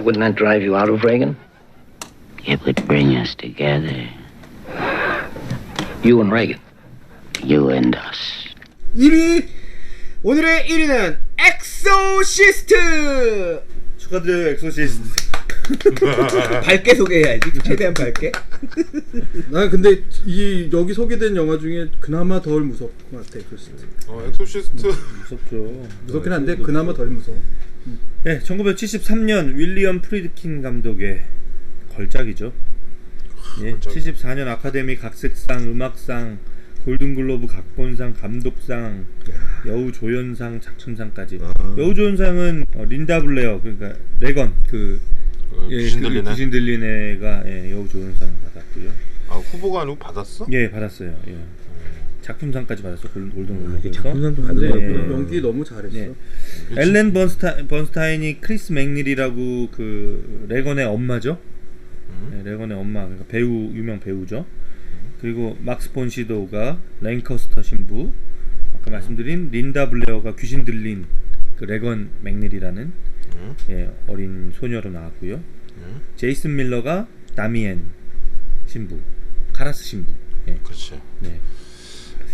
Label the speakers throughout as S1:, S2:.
S1: But wouldn't that drive you out of Reagan?
S2: It would bring us together,
S1: You and Reagan.
S2: you and us.
S3: 1위 오늘의 1위는 엑소시스트
S4: 축하드려요 엑소시스트
S3: 밝게 소개해야지. 최대한 밝게.
S5: 나 근데 이 여기 소개된 영화 중에 그나마 덜 무섭고 같아 엑소시스트.
S6: 어, 엑소시스트.
S4: 무섭죠.
S5: 무섭긴 한데 그나마 덜 무서워.
S4: 네 1973년 윌리엄 프리드킨 감독의 걸작이죠. 예,
S6: 걸작.
S4: 74년 아카데미 각색상 음악상 골든글로브 각본상 감독상 여우 조연상 작품상까지. 여우 조연상은 어, 린다 블레어 그러니까 레건 그
S6: 어,
S4: 예,
S6: 귀신
S4: 그
S6: 들리네.
S4: 귀신 들린 애가 예, 여우 조연상 받았고요
S6: 아, 후보가 아니고 받았어?
S4: 예 받았어요 예. 작품상까지 받았어 골- 골든글로브에서
S3: 작품상도
S4: 받은
S3: 받은
S4: 거구나.
S5: 연기 너무 잘했어.
S4: 네. 엘렌 번스타, 번스타인이 크리스 맥닐이라고 그 레건의 엄마죠. 네, 레건의 엄마 그러니까 배우 유명 배우죠. 그리고 막스 본 시도가 랭커스터 신부. 아까 말씀드린 린다 블레어가 귀신 들린 그 레건 맥닐이라는
S6: 음.
S4: 예, 어린 소녀로 나왔고요.
S6: 음.
S4: 제이슨 밀러가 다미엔 신부, 카라스 신부. 예.
S6: 그렇지.
S4: 네.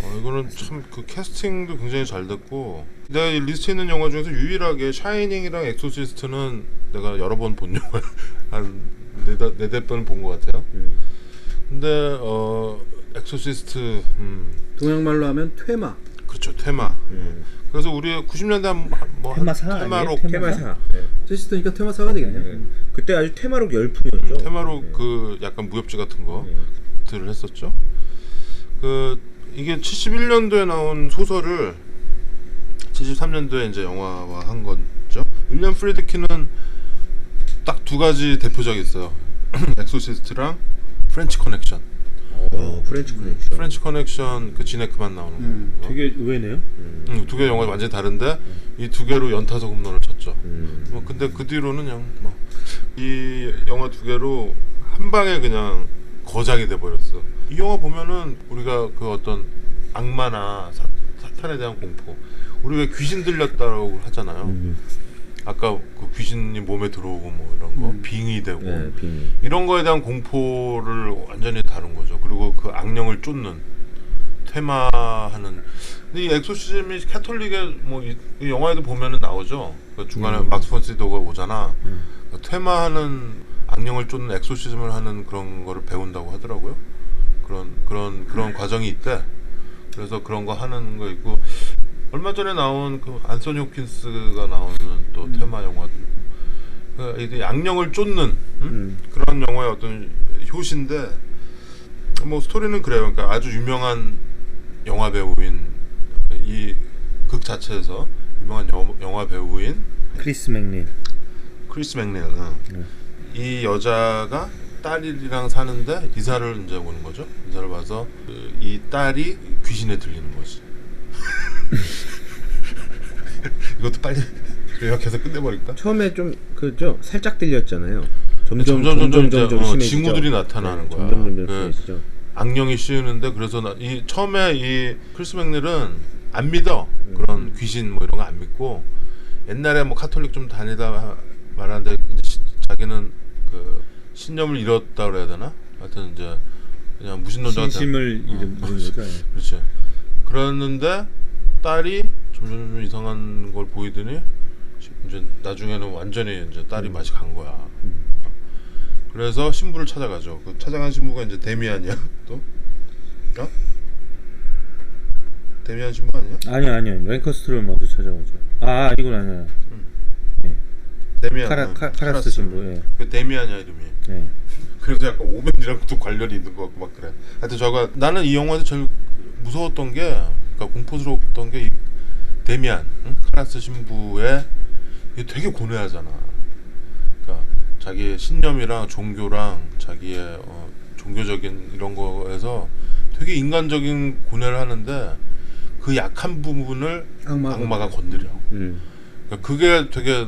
S6: 어, 이거는 참 그 캐스팅도 굉장히 잘 됐고 내가 이 리스트에 있는 영화 중에서 유일하게 샤이닝이랑 엑소시스트는 내가 여러 번 본 영화 한 네다 네댓 번은 본 것 같아요. 근데 어 엑소시스트 음
S5: 동양말로 하면 퇴마.
S6: 그렇죠 테마. 그래서 우리 90년대 한뭐
S4: 테마사
S6: 테마로?
S3: 테마사
S5: 엑소시스트니까 퇴마사가 되겠네요.
S3: 네. 그때 아주 테마록 열풍이었죠
S6: 테마로 그 약간 무협지 같은 거들을 했었죠. 그 이게 71년도에 나온 소설을 73년도에 이제 영화화 한 거죠. 윌리엄 프리드킨은 딱두 가지 대표작이 있어요. 엑소시스트랑 프렌치 커넥션.
S3: 어, 프렌치 커넥션
S6: 프렌치 커넥션 그 지네크만 나오는 거.
S4: 되게 의외네요.
S6: 음, 두 개 영화 완전히 다른데 이 두 개로 연타석 홈런을 쳤죠.
S3: 음.
S6: 뭐 근데 그 뒤로는 그냥 뭐이 영화 두 개로 한 방에 그냥 거장이 돼 버렸어. 이 영화 보면은 우리가 그 어떤 악마나 사, 사탄에 대한 공포, 우리 왜 귀신 들렸다라고 하잖아요.
S3: 음.
S6: 아까 그 귀신이 몸에 들어오고 뭐 이런 거
S5: 음.
S6: 빙이 되고
S3: 네, 빙
S6: 이런 거에 대한 공포를 완전히 다룬 거죠. 그 악령을 쫓는 테마하는. 근데 이 엑소시즘이 캐톨릭의 뭐 이 이 영화에도 보면은 나오죠. 그 중간에
S3: 음.
S6: 막스 폰시도가 오잖아. 그 테마하는 악령을 쫓는 엑소시즘을 하는 그런 거를 배운다고 하더라고요. 그런 그런 그런 과정이 있대. 그래서 그런 거 하는 거 있고 얼마 전에 나온 그 안소니 호킨스가 나오는 또 테마 영화도 그 이게 악령을 쫓는 음?
S3: 음.
S6: 그런 영화의 어떤 효시인데 뭐 스토리는 그래요. 그러니까 아주 유명한 영화 배우인 이 극 자체에서 유명한 여, 영화 배우인
S4: 크리스 맥닐.
S6: 크리스 맥닐. 어. 이 여자가 딸이랑 사는데 이사를 이제 오는 거죠. 이사를 와서 그 이 딸이 귀신에 들리는 거지. 이것도 빨리 요약해서 끝내버릴까?
S3: 처음에 좀 그죠 살짝 들렸잖아요 점점
S6: 점점 점점 이제
S3: 점점
S6: 어. 징후들이 나타나는
S3: 네,
S6: 거야.
S3: 점점 점점
S6: 그
S3: 심해지죠
S6: 악령이 씌우는데 그래서 나, 이 처음에 이 크리스 맥닐은 안 믿어 그런 귀신 뭐 이런 거 안 믿고 옛날에 뭐 카톨릭 좀 다니다 하- 말하는데 이제 시- 자기는 그 신념을 잃었다 그래야 되나? 하여튼 이제 그냥 무신론자가
S4: 신심을 잃은
S6: 어,
S4: 거죠. 예.
S6: 그렇지. 그랬는데 딸이 점점 점점 이상한 걸 보이더니 시- 이제 나중에는 완전히 이제 딸이 맛이 간 거야. 그래서 신부를 찾아가죠. 그 찾아간 신부가 이제 데미안이야. 또? 어? 데미안 신부 아니야?
S4: 아니요 아니요 랭커스트를 먼저 찾아오죠. 아 이건 아니야.
S6: 데미안.
S4: 카라
S6: 어,
S4: 카, 카라스
S6: 카라스.
S4: 신부. 예.
S6: 그 데미안이야 이름이.
S4: 예.
S6: 그래서 약간 오벤이랑 또 관련이 있는 것 같고 막 그래. 하여튼 저가 나는 이 영화에서 제일 무서웠던 게, 그러니까 공포스러웠던 게 이 데미안, 응? 카라스 신부의 이게 되게 고뇌하잖아. 자기의 신념이랑 종교랑 자기의 어, 종교적인 이런 거에서 되게 인간적인 고뇌를 하는데 그 약한 부분을
S5: 악마가,
S6: 악마가 건드려.
S3: 음.
S6: 그러니까 그게 되게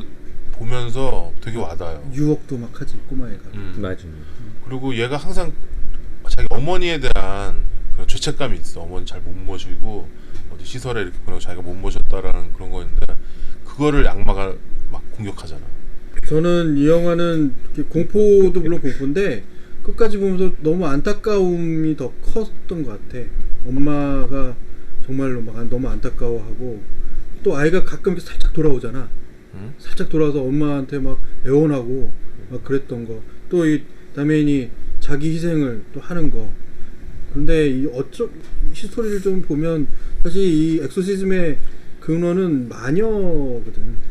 S6: 보면서 되게 와닿아요.
S5: 유혹도 막 하지 꼬마애가.
S6: 음.
S3: 맞아요
S6: 그리고 얘가 항상 자기 어머니에 대한 그런 죄책감이 있어. 어머니 잘 못 모시고 어디 시설에 이렇게 보내고 자기가 못 모셨다라는 그런 거였는데 그거를 악마가 막 공격하잖아.
S5: 저는 이 영화는 공포도 물론 공포인데 끝까지 보면서 너무 안타까움이 더 컸던 것 같아. 엄마가 정말로 막 너무 안타까워하고 또 아이가 가끔 이렇게 살짝 돌아오잖아.
S6: 음?
S5: 살짝 돌아와서 엄마한테 막 애원하고 막 그랬던 거. 또 이 다메인이 자기 희생을 또 하는 거. 근데 이 어쩌 히스토리를 좀 보면 사실 이 엑소시즘의 근원은 마녀거든.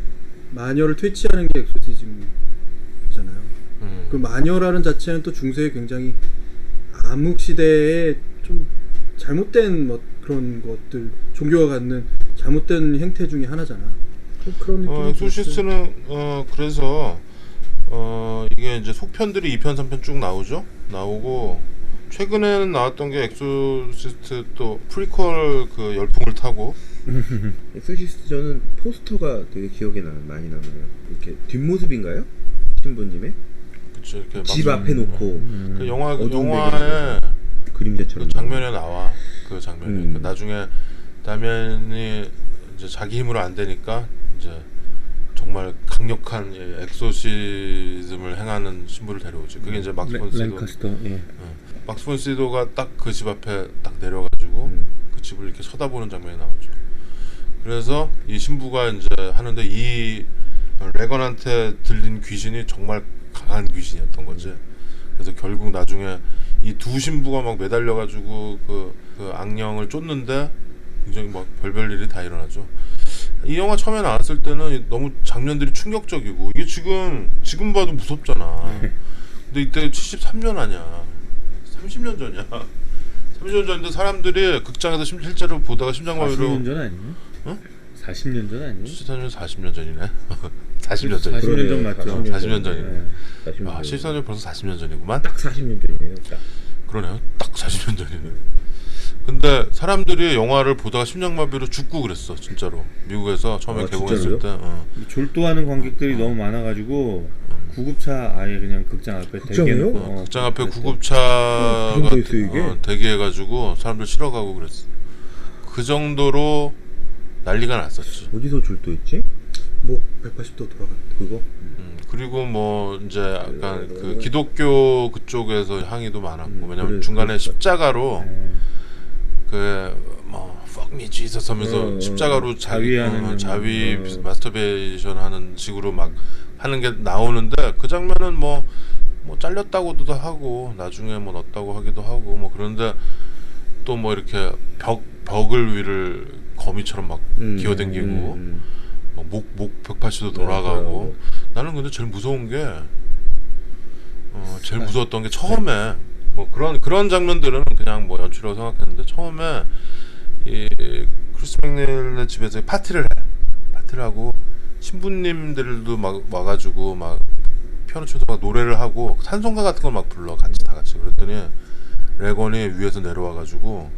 S5: 마녀를 퇴치하는 게 엑소시즘이잖아요.
S6: 음.
S5: 그 마녀라는 자체는 또 중세에 굉장히 암흑 시대에 좀 잘못된 뭐 그런 것들 종교가 갖는 잘못된 행태 중에 하나잖아. 그- 그런 느낌이
S6: 어,
S5: 들었어요.
S6: 엑소시스트는 어 그래서 어 이게 이제 속편들이 2편 3편 쭉 나오죠. 나오고 최근에는 나왔던 게 엑소시스트 또 프리퀄 그 열풍을 타고
S3: 엑소시스트 저는 포스터가 되게 기억에 나, 많이 남아요. 이렇게 뒷모습인가요? 신부님의
S6: 그쵸 이렇게
S3: 집
S6: 막-
S3: 앞에 놓고
S6: 그 영화
S3: 어두운
S6: 영화에
S3: 그림자처럼
S6: 그 장면에 나와 그 장면이
S3: 음.
S6: 그 나중에 다면이 이제 자기 힘으로 안 되니까 이제 정말 강력한 이 엑소시즘을 행하는 신부를 데려오지. 그게 이제 막스
S4: 레-
S6: 본 시도.
S4: 랭카스터. 예.
S6: 어. 막스 본 시도가 딱 그 집 앞에 딱 내려가지고
S3: 음.
S6: 그 집을 이렇게 쳐다보는 장면이 나오죠. 그래서 이 신부가 이제 하는데 이 레건한테 들린 귀신이 정말 강한 귀신이었던 거지. 그래서 결국 나중에 이 두 신부가 막 매달려가지고 그, 그 악령을 쫓는데 굉장히 막 별별 일이 다 일어나죠. 이 영화 처음에 나왔을 때는 너무 장면들이 충격적이고 이게 지금 지금 봐도 무섭잖아. 근데 이때 73년 아니야. 30년 전이야. 30년 전인데 사람들이 극장에서 심- 실제로 보다가
S4: 40년
S6: 심장마비로
S4: 전 아니에요?
S6: 어?
S4: 40년 전 아니에요?
S6: 74년 40년 전이네. 40년 전.
S4: 40년 전 맞죠?
S6: 40년 전이네.
S4: 예.
S3: 40년
S6: 아,
S3: 전.
S6: 74년 벌써 40년 전이구만.
S3: 딱 40년 전이네요. 딱.
S6: 그러네요. 딱 40년 전이네. 근데 사람들이 영화를 보다가 심장마비로 죽고 그랬어, 진짜로. 미국에서 처음에
S3: 아,
S6: 개봉했을 때. 어.
S4: 이 졸도하는 관객들이 너무 많아가지고 구급차 아예 그냥 극장 앞에
S3: 극장에요?
S4: 대기해놓고
S6: 어,
S4: 어,
S6: 극장 앞에
S3: 그랬어.
S6: 구급차가
S3: 그 정도 있어요, 이게?
S6: 어, 대기해가지고 사람들 실어가고 그랬어. 그 정도로 난리가 났었지.
S3: 어디서 줄도했지?
S5: 목 180도 돌아간다.
S3: 그거?
S6: 음, 그리고 뭐 이제 약간 그 기독교 그쪽에서 항의도 많았고
S3: 음,
S6: 왜냐면
S3: 그래,
S6: 중간에
S3: 그럴 것
S6: 십자가로
S4: 예.
S6: 그뭐 fuck me Jesus 하면서
S3: 어, 어,
S6: 십자가로 자위 어, 자위
S3: 어.
S6: 마스터베이션 하는 식으로 막 하는 게 나오는데 그 장면은 뭐뭐 잘렸다고도 하고 나중에 뭐 넣었다고 하기도 하고 뭐 그런데 또 뭐 이렇게 벽 벽을 위를 거미처럼 막
S3: 음,
S6: 기어댕기고
S3: 음,
S6: 막 목, 목 180도
S3: 음.
S6: 돌아가고. 나는 근데 제일 무서운 게 어, 제일 무서웠던 게 처음에 뭐 그런 그런 장면들은 그냥 뭐 연출이라고 생각했는데 처음에 이 크리스 맥닐의 집에서 파티를 해. 파티를 하고 신부님들도 막 와가지고 막 피아노 막 노래를 하고 찬송가 같은 걸 막 불러. 같이 다 같이. 그랬더니 레건이 위에서 내려와가지고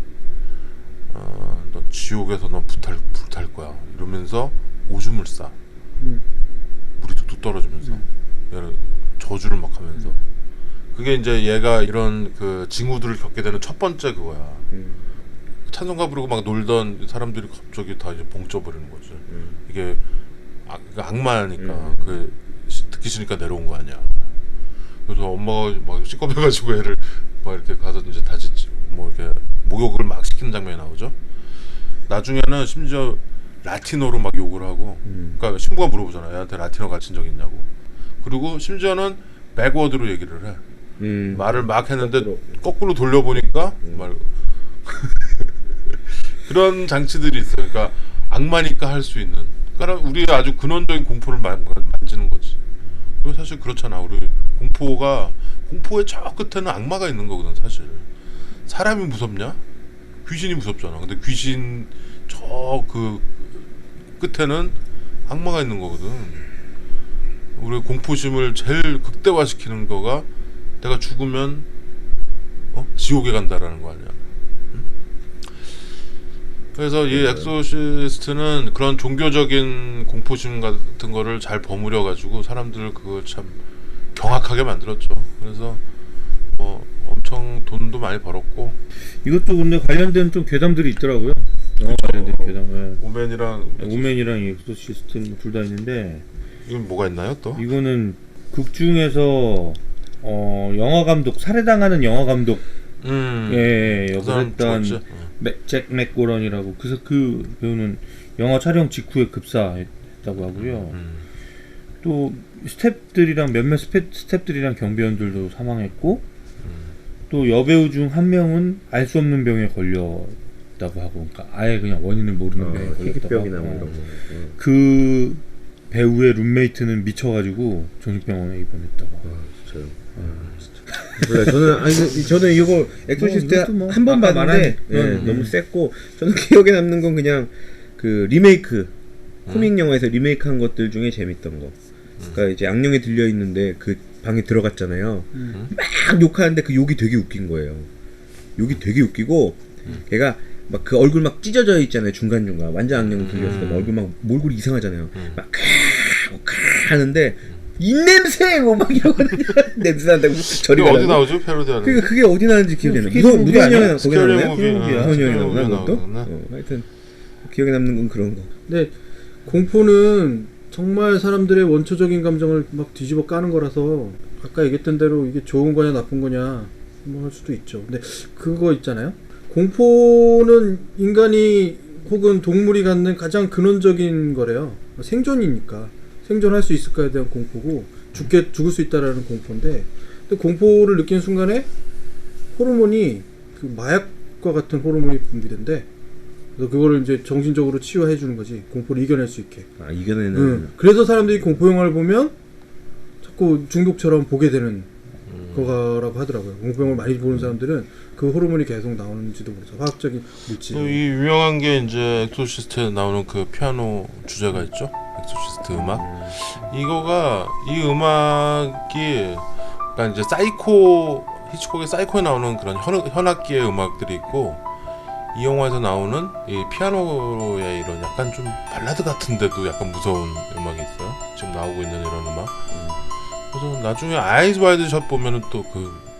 S6: 어, 너 지옥에서 너 불탈 불탈 거야. 이러면서 오줌을 싸.
S5: 음.
S6: 물이 뚝뚝 떨어지면서. 얘를 저주를 막 하면서. 그게 이제 얘가 이런 그 징후들을 겪게 되는 첫 번째 그거야.
S3: 음,
S6: 찬송가 부르고 막 놀던 사람들이 갑자기 다 이제 봉쪄버리는 거지.
S3: 음.
S6: 이게 악, 그 악마니까
S3: 음.
S6: 그 시- 듣기 싫으니까 내려온 거 아니야. 그래서 엄마가 막 시겁해가지고 애를 막 이렇게 가서 이제 다시 뭐 이렇게 목욕을 막 시키는 장면이 나오죠 나중에는 심지어 라틴어로 막 욕을 하고
S3: 음.
S6: 그러니까 신부가 물어보잖아 얘한테 라틴어 가르친 적 있냐고 그리고 심지어는 백워드로 얘기를 해
S3: 음.
S6: 말을 막 했는데
S3: 거꾸로.
S6: 거꾸로 돌려보니까
S3: 음.
S6: 말 그런 장치들이 있어요. 그러니까 악마니까 할 수 있는. 그러니까 우리의 아주 근원적인 공포를 만, 만지는 거지. 그리고 사실 그렇잖아. 우리 공포가 공포의 저 끝에는 악마가 있는 거거든 사실. 사람이 무섭냐? 귀신이 무섭잖아. 근데 귀신 저 그 끝에는 악마가 있는 거거든. 우리 공포심을 제일 극대화시키는 거가 내가 죽으면 어? 지옥에 간다라는 거 아니야. 응? 그래서 이 엑소시스트는 그런 종교적인 공포심 같은 거를 잘 버무려 가지고 사람들을 그걸 참 경악하게 만들었죠. 그래서 뭐 엄청 돈도 많이 벌었고
S4: 이것도 근데 관련된 좀 괴담들이 있더라고요. 영화
S6: 그쵸.
S4: 관련된 괴담. 예.
S6: 오맨이랑
S4: 오맨이랑 엑소 시스트 둘다 있는데
S6: 이건 뭐가 있나요 또?
S4: 이거는 극 중에서 어 영화 감독 살해당하는 영화 감독
S6: 음.
S4: 예
S6: 그
S4: 역을
S6: 사람
S4: 했던
S6: 죽었지?
S4: 맥- 잭 맥고런이라고 그래서 그 배우는 영화 촬영 직후에 급사했다고 하고요.
S6: 음.
S4: 또 스탭들이랑 몇몇 스탭, 스탭들이랑 경비원들도 사망했고 또 여배우 중 한 명은 알 수 없는 병에 걸렸다고 하고 그러니까 아예 그냥 원인을 모르는
S3: 어,
S4: 병에 걸렸다고
S3: 뭐
S4: 하고.
S3: 어.
S4: 그 배우의 룸메이트는 미쳐가지고 정신병원에 입원했다고.
S3: 아, 진짜요. 아, 진짜. 몰라 저는 아니 그- 저는 이거 엑소시스트 뭐한번
S4: 아까
S3: 봤는데 예,
S4: 그런,
S3: 너무
S4: 음.
S3: 셌고 저는 기억에 남는 건 그냥 그 리메이크 코믹 영화에서 리메이크한 것들 중에 재밌던 거. 그러니까 이제 악령이 들려 있는데 그 방에 들어갔잖아요. 막 욕하는데 그 욕이 되게 웃긴 거예요. 욕이 되게 웃기고 걔가 막 그 얼굴 막 찢어져 있잖아요 중간 중간 완전 악령 때막 얼굴 막 몰골이 이상하잖아요. 막 캬, 캬 하는데 이 냄새 뭐막 이러거든요. 냄새 난다고 저리
S6: 어디. 나오죠 패러디하는?
S3: 그러니까 그게 어디 나는지 기억이 안 나. 무서운
S4: 아니야?
S3: 영화 거기 나오나요?
S6: 스케줄
S3: 영화 나오나 그것도? 어, 하여튼 기억에 남는 건 그런 거.
S5: 근데 공포는 정말 사람들의 원초적인 감정을 막 뒤집어 까는 거라서 아까 얘기했던 대로 이게 좋은 거냐 나쁜 거냐 뭐 할 수도 있죠. 근데 그거 있잖아요. 공포는 인간이 혹은 동물이 갖는 가장 근원적인 거래요. 생존이니까 생존할 수 있을까에 대한 공포고 죽게 죽을 수 있다라는 공포인데 근데 공포를 느끼는 순간에 호르몬이 그 마약과 같은 호르몬이 분비된대. 그래서 그거를 이제 정신적으로 치유해 주는 거지 공포를 이겨낼 수 있게.
S3: 아 이겨내는
S5: 응. 그래서 사람들이 공포 영화를 보면 자꾸 중독처럼 보게 되는 거라고 하더라고요. 공포 영화를 많이 보는 사람들은 그 호르몬이 계속 나오는지도 모르죠. 화학적인 물질.
S6: 또 이 유명한 게 이제 엑소시스트에 나오는 그 피아노 주제가 있죠. 엑소시스트 음악. 이거가 이 음악이 그러니까 이제 사이코 히치콕의 사이코에 나오는 그런 현, 현악기의 음악들이 있고 이 영화에서 나오는 이 피아노의 이런 약간 좀 발라드 같은데도 약간 무서운 음악이 있어요. 지금 나오고 있는 이런 음악. 그래서 나중에 아이즈 와이드 샷 보면은 또 그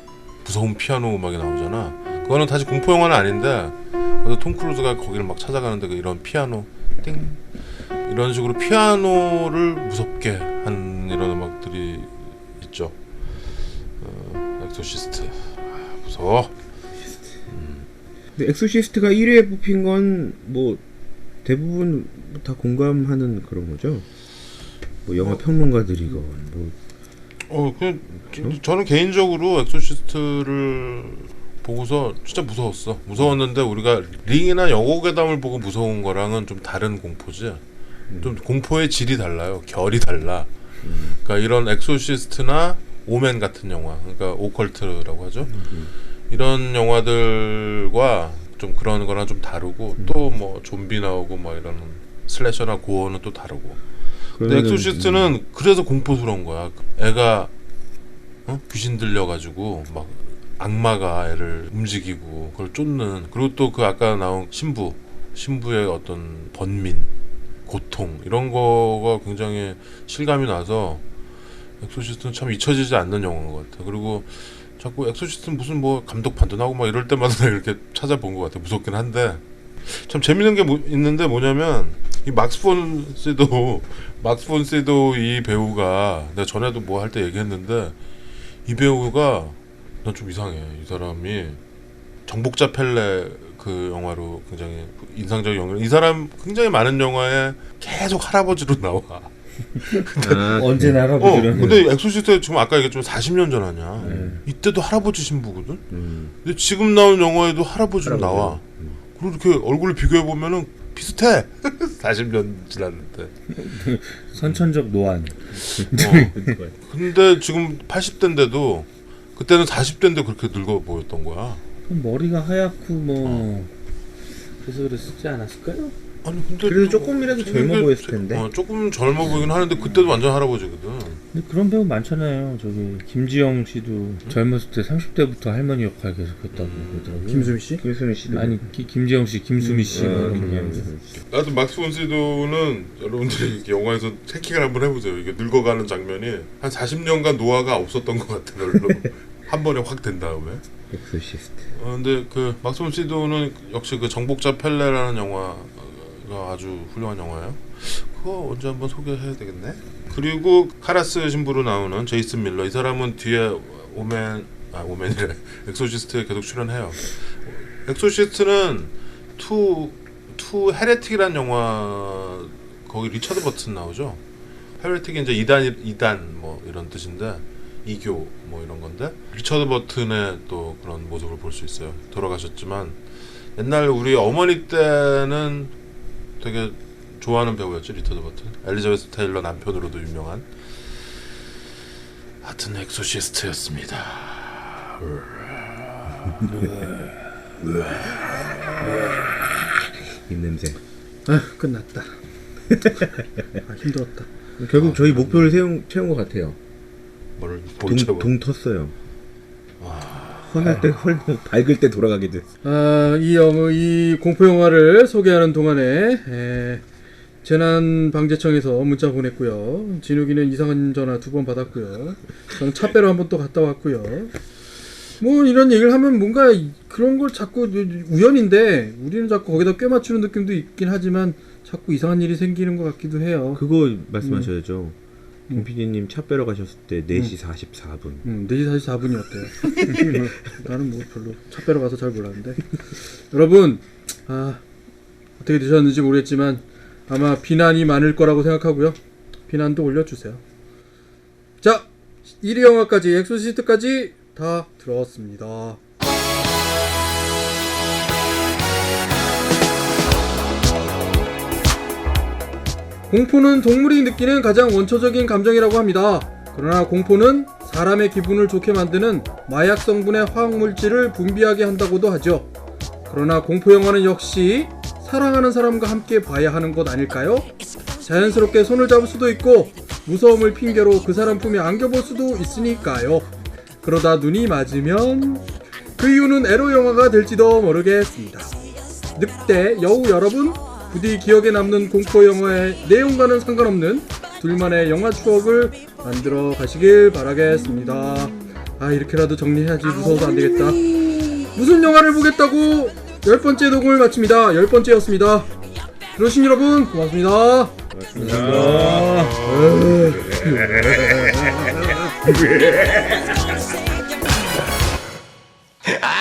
S6: 무서운 피아노 음악이 나오잖아. 그거는 다시 공포 영화는 아닌데 그래서 톰 크루즈가 거기를 막 찾아가는데 그 이런 피아노 띵 이런 식으로 피아노를 무섭게 한 이런 음악들이 있죠. 어, 엑소시스트 아, 무서워.
S3: 엑소시스트가 1위에 뽑힌 건 뭐 대부분 다 공감하는 그런 거죠. 뭐 영화 평론가들이건 뭐
S6: 어, 그 저는 개인적으로 엑소시스트를 보고서 진짜 무서웠어. 무서웠는데 우리가 링이나 여고괴담을 보고 무서운 거랑은 좀 다른 공포지. 좀 공포의 질이 달라요. 결이 달라. 그러니까 이런 엑소시스트나 오맨 같은 영화, 그러니까 오컬트라고 하죠. 이런 영화들과 좀 그런 거랑 좀 다르고 또뭐 좀비 나오고 뭐 이런 슬래셔나 고어는 또 다르고. 근데 엑소시스트는 그래서 공포스러운 거야. 애가 어? 귀신 들려가지고 막 악마가 애를 움직이고 그걸 쫓는 그리고 또 그 아까 나온 신부 신부의 어떤 번민 고통 이런 거가 굉장히 실감이 나서 엑소시스트는 참 잊혀지지 않는 영화인 것 같아. 그리고 자꾸 엑소시스트는 무슨 뭐 감독 반전하고 막 이럴 때마다 이렇게 찾아본 것 같아. 무섭긴 한데. 참 재밌는 게 뭐, 있는데 뭐냐면 이 막스 폰 씨도 막스 폰 씨도 이 배우가 내가 전에도 뭐 할 때 얘기했는데 이 배우가 난 좀 이상해. 이 사람이 정복자 펠레 그 영화로 굉장히 인상적인 영화. 이 사람 굉장히 많은 영화에 계속 할아버지로 나와
S3: 아,
S4: 언제나
S6: 어
S4: 할아버지는
S6: 근데 엑소시스트 지금 아까 얘기했지만 40년 전 아니야
S4: 네.
S6: 이때도 할아버지 신부거든
S3: 음.
S6: 근데 지금 나온 영화에도 할아버지로
S3: 할아버지요.
S6: 나와 그리고 이렇게 얼굴을 비교해 보면은 비슷해 40년 지났는데
S4: 선천적 노안
S6: 어. 근데 지금 80대인데도 그때는 40대인데 그렇게 늙어 보였던 거야.
S4: 머리가 하얗고 뭐 그래서 그랬지 않았을까요?
S6: 아니 근데
S3: 그래도
S6: 좀
S3: 조금이라도 젊어
S6: 게
S3: 보였을
S6: 세-
S3: 텐데.
S6: 어, 조금 젊어 보이긴 하는데 그때도 완전 할아버지거든.
S4: 근데 그런 배우 많잖아요. 저기 김지영 씨도 젊었을 때 30대부터 할머니 역할 계속했다고 그러더라고요.
S5: 김수미 씨?
S3: 김수미 씨도
S4: 아니 기, 김지영 씨, 김수미 씨
S3: 어,
S4: 뭐 이런.
S6: 나도 막스 폰시도는 여러분들이 이렇게 영화에서 체킹을 한번 해보세요. 이게 늙어가는 장면이 한 40년간 노화가 없었던 것 같아 별로. 한 번에 확 된 다음에.
S3: 엑소시스트.
S6: 어, 근데 그 막스 폰시도는 역시 그 정복자 펠레라는 영화 가 아주 훌륭한 영화예요. 그거 언제 한번 소개해야 되겠네. 그리고 카라스 신부로 나오는 제이슨 밀러 이 사람은 뒤에 오맨 아 오맨이래 엑소시스트에 계속 출연해요. 엑소시스트는 투, 투 헤레틱이라는 영화 거기 리처드 버튼 나오죠. 헤레틱이 이제 이단 이단 뭐 이런 뜻인데 이교 뭐 이런 건데 리처드 버튼의 또 그런 모습을 볼 수 있어요. 돌아가셨지만 옛날 우리 어머니 때는 되게 좋아하는 배우였죠 리처드 버튼. 엘리자베스 테일러 남편으로도 유명한. 하여튼 엑소시스트였습니다.
S3: 입냄새.
S5: 아 끝났다. 아 힘들었다.
S3: 결국 저희 목표를 세운 채운 것 같아요.
S6: 뭘
S3: 동,
S6: 볼채고
S3: 동 텄어요. 헌할 때 헐, 밝을 때 돌아가게 됐어.
S5: 아이 영화 이 공포 영화를 소개하는 동안에 에, 재난 방재청에서 문자 보냈고요. 진욱이는 이상한 전화 두 번 받았고요. 저는 차 빼러 한 번 또 갔다 왔고요. 뭐 이런 얘기를 하면 뭔가 이- 그런 걸 자꾸 우연인데 우리는 자꾸 거기다 꽤 맞추는 느낌도 있긴 하지만 자꾸 이상한 일이 생기는 것 같기도 해요.
S3: 그거 말씀하셔야죠. 김 PD님 차 빼러 가셨을 때 4시 44분.
S5: 음, 4시 44분이었대요. 나는 뭐 별로 차 빼러 가서 잘 몰랐는데. 여러분, 아, 어떻게 되셨는지 모르겠지만 아마 비난이 많을 거라고 생각하고요. 비난도 올려주세요. 자, 1위 영화까지, 엑소시스트까지 다 들어왔습니다. 공포는 동물이 느끼는 가장 원초적인 감정이라고 합니다. 그러나 공포는 사람의 기분을 좋게 만드는 마약 성분의 화학 물질을 분비하게 한다고도 하죠. 그러나 공포 영화는 역시 사랑하는 사람과 함께 봐야 하는 것 아닐까요? 자연스럽게 손을 잡을 수도 있고 무서움을 핑계로 그 사람 품에 안겨볼 수도 있으니까요. 그러다 눈이 맞으면 그 이유는 에로 영화가 될지도 모르겠습니다. 늑대 여우 여러분 부디 기억에 남는 공포 영화의 내용과는 상관없는 둘만의 영화 추억을 만들어 가시길 바라겠습니다. 아 이렇게라도 정리해야지 무서워서 안 되겠다. 무슨 영화를 보겠다고 열 번째 녹음을 마칩니다. 열 번째였습니다. 들어주신 여러분 고맙습니다.
S1: Ha ha ha!